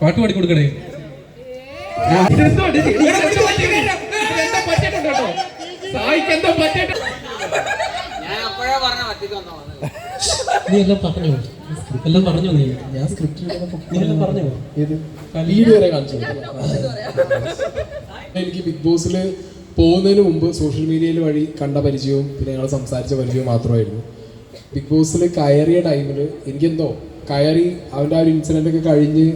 പാട്ട് പാടി കൊടുക്കണേ. നീ എല്ലാം പറഞ്ഞോ? എല്ലാം പറഞ്ഞോ നീ? ഞാൻ സ്ക്രിപ്റ്റ് നീ എല്ലാം പറഞ്ഞോ? ലീഡ് വരെ കാണിച്ചു എനിക്ക് ബിഗ് ബോസിൽ പോകുന്നതിന് മുമ്പ് സോഷ്യൽ മീഡിയയിൽ വഴി കണ്ട പരിചയവും പിന്നെ ഞങ്ങൾ സംസാരിച്ച പരിചയവും മാത്രമായിരുന്നു. ബിഗ് ബോസിൽ കയറിയ ടൈമിൽ എനിക്കെന്തോ കയറി അവന്റെ ആ ഒരു ഇൻസിഡന്റ് ഒക്കെ കഴിഞ്ഞ്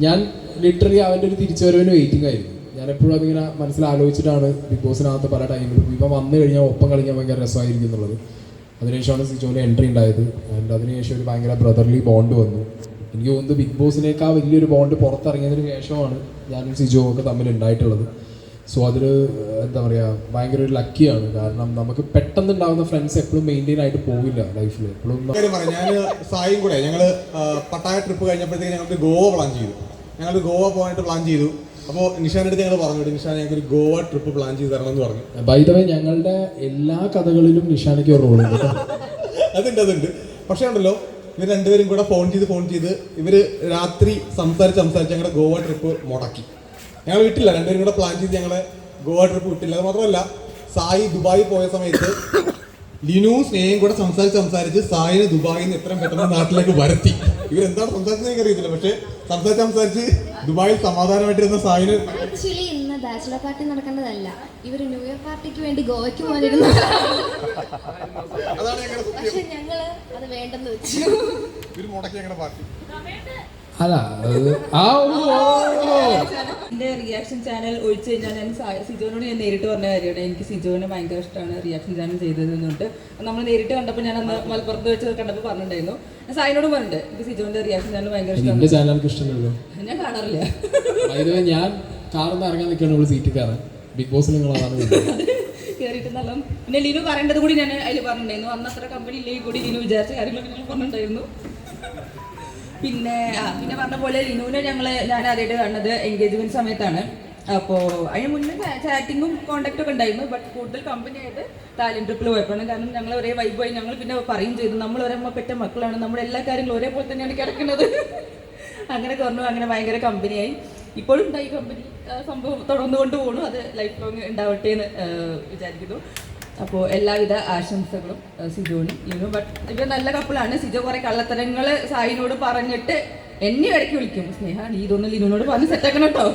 ഞാൻ ലിറ്ററലി അവന്റെ ഒരു തിരിച്ചുവരവിന് വെയിറ്റിംഗ് ആയിരുന്നു. ഞാൻ എപ്പോഴും അതിങ്ങനെ മനസ്സിൽ ആലോചിച്ചിട്ടാണ് ബിഗ് ബോസിനകത്ത് പല ടൈമിലും ഇപ്പം വന്നു കഴിഞ്ഞാൽ ഒപ്പം കളിക്കാൻ ഭയങ്കര രസമായിരിക്കും എന്നുള്ളത്. അതിനുശേഷമാണ് സിജോന് എൻട്രി ഉണ്ടായത്. ആൻഡ് അതിനുശേഷം ഒരു ഭയങ്കര ബ്രദർലി ബോണ്ട് വന്നു. എനിക്ക് തോന്നുന്നു ബിഗ് ബോസിനേക്കാൾ വലിയൊരു ബോണ്ട് പുറത്തിറങ്ങിയതിന് ശേഷമാണ് ഞാനും സിജോ ഒക്കെ തമ്മിൽ ഉണ്ടായിട്ടുള്ളത്. സോ അതിൽ എന്താ പറയുക ഭയങ്കര ഒരു ലക്കിയാണ് കാരണം നമുക്ക് പെട്ടെന്ന് ഉണ്ടാകുന്ന ഫ്രണ്ട്സ് എപ്പോഴും മെയിന്റെയിൻ ആയിട്ട് പോവില്ല ലൈഫിൽ എപ്പോഴും ഞാൻ സായും കൂടെ ഞങ്ങൾ പട്ടായ ട്രിപ്പ് കഴിഞ്ഞപ്പോഴത്തേക്ക് ഞങ്ങൾക്ക് ഗോവ പ്ലാൻ ചെയ്തു. ഞങ്ങൾ ഗോവ പോകാനായിട്ട് പ്ലാൻ ചെയ്തു. അപ്പോൾ നിഷാന്റെ അടുത്ത് ഞങ്ങൾ പറഞ്ഞു നിഷാൻ ഞങ്ങൾക്ക് ഒരു ഗോവ ട്രിപ്പ് പ്ലാൻ ചെയ്ത് തരണം എന്ന് പറഞ്ഞു. ബൈ ദ വേ ഞങ്ങളുടെ എല്ലാ കഥകളിലും നിഷാനയ്ക്ക് ഒരു റോളുണ്ട് ഉണ്ട് അതുണ്ട് അതുണ്ട്. പക്ഷേ ഉണ്ടല്ലോ ഇവർ രണ്ടുപേരും കൂടെ ഫോൺ ചെയ്ത് ഫോൺ ചെയ്ത് ഇവർ രാത്രി സംസാരിച്ച് സംസാരിച്ച് ഞങ്ങളുടെ ഗോവ ട്രിപ്പ് മുടക്കി. ഞങ്ങൾ വിട്ടില്ല രണ്ടുപേരും കൂടെ പ്ലാൻ ചെയ്ത് ഞങ്ങളെ ഗോവ ട്രിപ്പ് വിട്ടില്ല. അത് മാത്രമല്ല സായി ദുബായി പോയ സമയത്ത് ലിനു സ്നേഹം കൂടെ സംസാരിച്ച് സംസാരിച്ച് സായിനെ ദുബായിൽ നിന്ന് എത്രയും പെട്ടെന്ന് നാട്ടിലേക്ക് വരുത്തി. ഇവരെന്താണ് സംസാരിച്ചത് എനിക്ക് അറിയത്തില്ല പക്ഷെ സംസാരിച്ച് സംസാരിച്ച് ദുബായിൽ സമാധാനമായിട്ടിരുന്ന സായിന് ആക്ച്വലി ഇന്ന് ബാച്ചിലർ പാർട്ടി നടക്കേണ്ടതല്ല. ഇവർ ന്യൂ ഇയർ പാർട്ടിക്ക് വേണ്ടി ഗോവയ്ക്ക് പോകാനിരുന്നു അതാണ് ഞങ്ങളുടെ പക്ഷെ ഞങ്ങൾ അത് വേണ്ടെന്ന് വെച്ചു. ഇവർ മുടക്കി ഞങ്ങളുടെ പാർട്ടി അത് ആ. എന്റെ റിയാക്ഷൻ ചാനൽ ഒഴിച്ചു കഴിഞ്ഞാൽ ഞാൻ സിജോനോട് ഞാൻ നേരിട്ട് പറഞ്ഞ കാര്യമാണ്. എനിക്ക് സിജോനെ ഭയങ്കര ഇഷ്ടമാണ് റിയാക്ഷൻ ചാനൽ ചെയ്തത് നമ്മൾ നേരിട്ട് കണ്ടപ്പോൾ ഞാൻ അന്ന് മലപ്പുറത്ത് വെച്ച് കണ്ടപ്പോൾ പറഞ്ഞിട്ടുണ്ടായിരുന്നു. സായിനോട് പറഞ്ഞിട്ട് എനിക്ക് സിജോന്റെ റിയാക്ഷൻ ചാനൽ ഭയങ്കര ഇഷ്ടമാണ്. ഞാൻ കാണാറില്ല. ഞാൻ കാറിന്ന് ഇറങ്ങാൻ നിൽക്കുകയാണ് ഇവിടെ സീറ്റിൽ കയറാൻ. ബിഗ് ബോസിൽ നിങ്ങളാണ്. കയറിയിട്ട് നല്ല പിന്നെ ലിനു പറയേണ്ടത് കൂടി ഞാൻ അതിൽ പറഞ്ഞിട്ടുണ്ടായിരുന്നു. അന്ന് അത്ര കമ്പനി ഇല്ലെങ്കിൽ കൂടി ലിനു വിചാരിച്ച കാര്യങ്ങളൊക്കെ ഞാൻ പറഞ്ഞിട്ടുണ്ടായിരുന്നു. പിന്നെ പിന്നെ പറഞ്ഞ പോലെ ലിനുവിനെ ഞങ്ങൾ ഞാൻ ആദ്യമായിട്ട് കാണുന്നത് എൻഗേജ്മെന്റ് സമയത്താണ്. അപ്പോ അതിന് മുന്നേ ചാറ്റിങ്ങും കോണ്ടാക്റ്റും ഒക്കെ ഉണ്ടായിരുന്നു ബട്ട് കൂടുതൽ കമ്പനി ആയിട്ട് താലന്റ് ട്രിപ്പിൽ പോയപ്പോഴാണ്. കാരണം ഞങ്ങൾ ഒരേ വൈബ് വൈബായി ഞങ്ങൾ പിന്നെ പറയും ചെയ്തു നമ്മൾ ഒരേ പെറ്റ മക്കളാണ് നമ്മുടെ എല്ലാ കാര്യങ്ങളും ഒരേപോലെ തന്നെയാണ് കിടക്കുന്നത്. അങ്ങനെ പറഞ്ഞു അങ്ങനെ ഭയങ്കര കമ്പനിയായി ഇപ്പോഴും ഉണ്ടായി കമ്പനി സംഭവം തുടർന്നുകൊണ്ട് പോകണു അത് ലൈഫ് ലോങ് ഉണ്ടാവട്ടെ എന്ന് വിചാരിക്കുന്നു. അപ്പോൾ എല്ലാവിധ ആശംസകളും സിജോനും ലിനു ബട്ട് ഇവർ നല്ല കപ്പിളാണ് സിജോ കുറെ കള്ളത്തരങ്ങൾ സായിനോട് പറഞ്ഞിട്ട് എന്നെ ഇടയ്ക്ക് വിളിക്കും. സ്നേഹ നീ ഇതൊന്നും ലിനുവിനോട് പറഞ്ഞ് സെറ്റാക്കണം കേട്ടോ.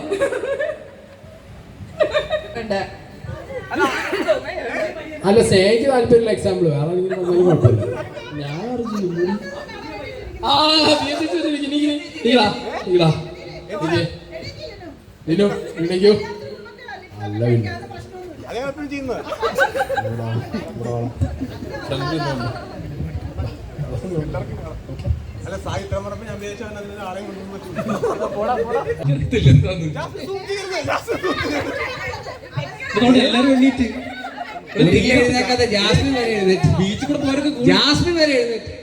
അല്ല സ്നേഹിക്ക് താല്പര്യമുള്ള എക്സാമ്പിൾ വേറെ ഞാൻ അല്ല പിന്നെ എപ്പോഴും ചെയ്യുന്നത്. അല്ല സായി ഇത്ര ഞാൻ വിചാരിച്ചു അതിന് കൊണ്ടുവന്ന് എഴുന്നേക്കാത്ത ജാസ്മിൻ വരെ എഴുന്നേറ്റ്. ബീച്ചിൽ കൂടെ പോരൊക്കെ ജാസ്മിൻ വരെ എഴുന്നേറ്റ്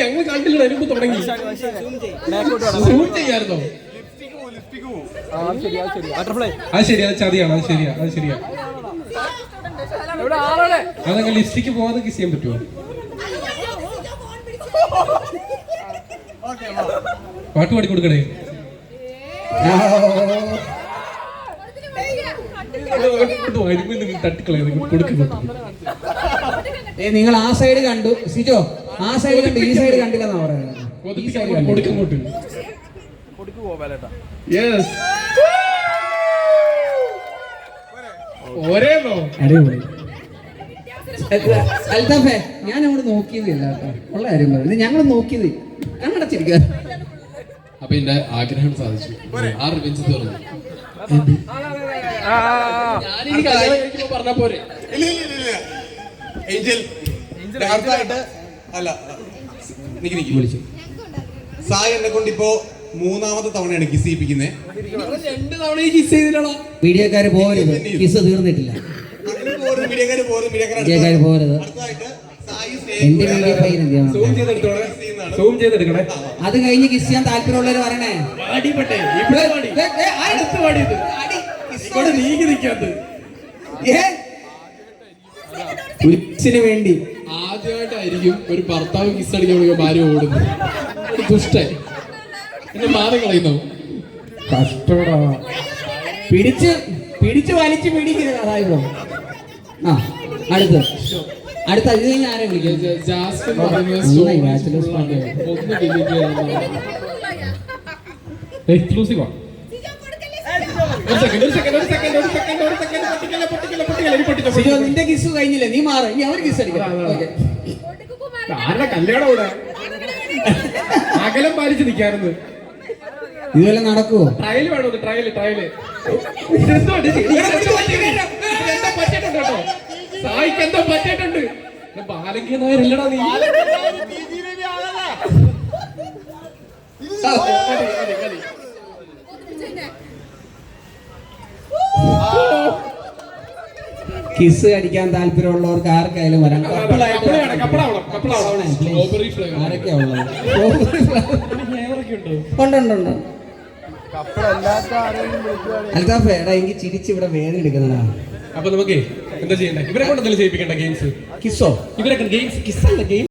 ഞങ്ങൾ കണ്ടില്ല എനിക്ക് തുടങ്ങി. ചെയ്യായിരുന്നോ? അത് ശരി. അത് ചതിയാണ് അത് ശരിയാ അത് ശരിയാ ലിസ്റ്റിക്ക് പോകാതെ കിസ് ചെയ്യാൻ പറ്റുമോ? പാട്ട് പാടി കൊടുക്കണേ. നിങ്ങൾ ആ സൈഡ് കണ്ടു. സിജോ ആ സൈഡ് കണ്ടു ഈ സൈഡ് കണ്ടില്ലെന്നാ പറയുന്നത്. ഈ സൈഡ് കണ്ടു കൊടുക്കങ്ങോട്ട് യെസ് ഒരേന്നോ? അടിപൊളി അൽത്താഫേ ഞാൻ അങ്ങോട്ട് നോക്കിയതില്ല കേട്ടോ. ഉള്ള കാര്യം പറഞ്ഞു ഞങ്ങൾ നോക്കിയത്. കണ്ണടച്ചിരിക്കുക അപ്പൊ എന്റെ ആഗ്രഹം സാധിച്ചു. ആ റിവെഞ്ച് തുറന്നു പറഞ്ഞ. പോരെ. ഇല്ല ഇല്ല ഇല്ല ഏഞ്ചൽ. അടുത്തായിട്ട് അല്ല സായി എന്നെ കൊണ്ട് ഇപ്പോ മൂന്നാമത്തെ തവണയാണ് കിസ് ചെയ്യിപ്പിക്കുന്നത് രണ്ട് തവണ ഈ കിസ് ചെയ്തിട്ടാണോ വീഡിയോക്കാര് പോകരുത് കിസ് തീർന്നിട്ടില്ല. മീഡിയക്കാര് പോകരുത് അത് കഴിഞ്ഞ് കിസ് ചെയ്യാൻ താല്പര്യമുള്ളവര് പറയണേ. ഇവിടെ ഇവിടെ നീങ്ങി നിൽക്കാത്തത് വേണ്ടി ആദ്യമായിട്ടായിരിക്കും ഒരു ഭർത്താവ് കിസ് അടിക്കാൻ ഭാര്യ ഓടുന്നത്. ഒരു എന്നെ മാറി കളയുന്നു. കഷ്ടടാ. പിടിച്ച് പിടിച്ച് വലിച്ച് പിടിക്കരുത് അതായത്. ആ അടുത്ത്. അടുത്ത ഇത് കഴിഞ്ഞ് ആരെ വിളിക്കും? ജാസ്മിൻ ആണ്. party. ഒന്ന് ഡിലീറ്റ് ചെയ്യണം എക്സ്ക്ലൂസീവാ ഇനി നിന്റെ കിസ് കഴിഞ്ഞില്ലേ? നീ മാറ്. ഇനി അവർ കിസ് ആരുടെ കല്യാണം ഇവിടെ? അകലം പാലിച്ച് നിൽക്കാറുണ്ട് ഇതുവരെ നടക്കുവോ? ട്രയൽ വേണോ ട്രയൽ ട്രയൽ സായിക്ക് എന്തോ പറ്റിയിട്ടുണ്ട്? നായരല്ലടാ നീ. കിസ് അടിക്കാൻ താല്പര്യമുള്ളവർക്ക് ആർക്കായാലും വരാം. കപ്പിളായിട്ട് ഉണ്ടോ ഉണ്ടോ. ആരൊക്കെയാ ഉള്ളത്? ഫ്ലേവറൊക്കെ അൽത്താഫേ എടാ എനിക്ക് ചിരിച്ച് ഇവിടെ വേദന എടുക്കുന്നതാ അപ്പൊ നമുക്ക് എന്താ ചെയ്യണ്ടേ? ഇവരെ കൊണ്ട് എന്തെങ്കിലും ചെയ്യിപ്പിക്കണ്ട ഗെയിംസ് കിസ്സോ ഇവരൊക്കെ ഗെയിംസ് കിസ്സല്ല ഗെയിം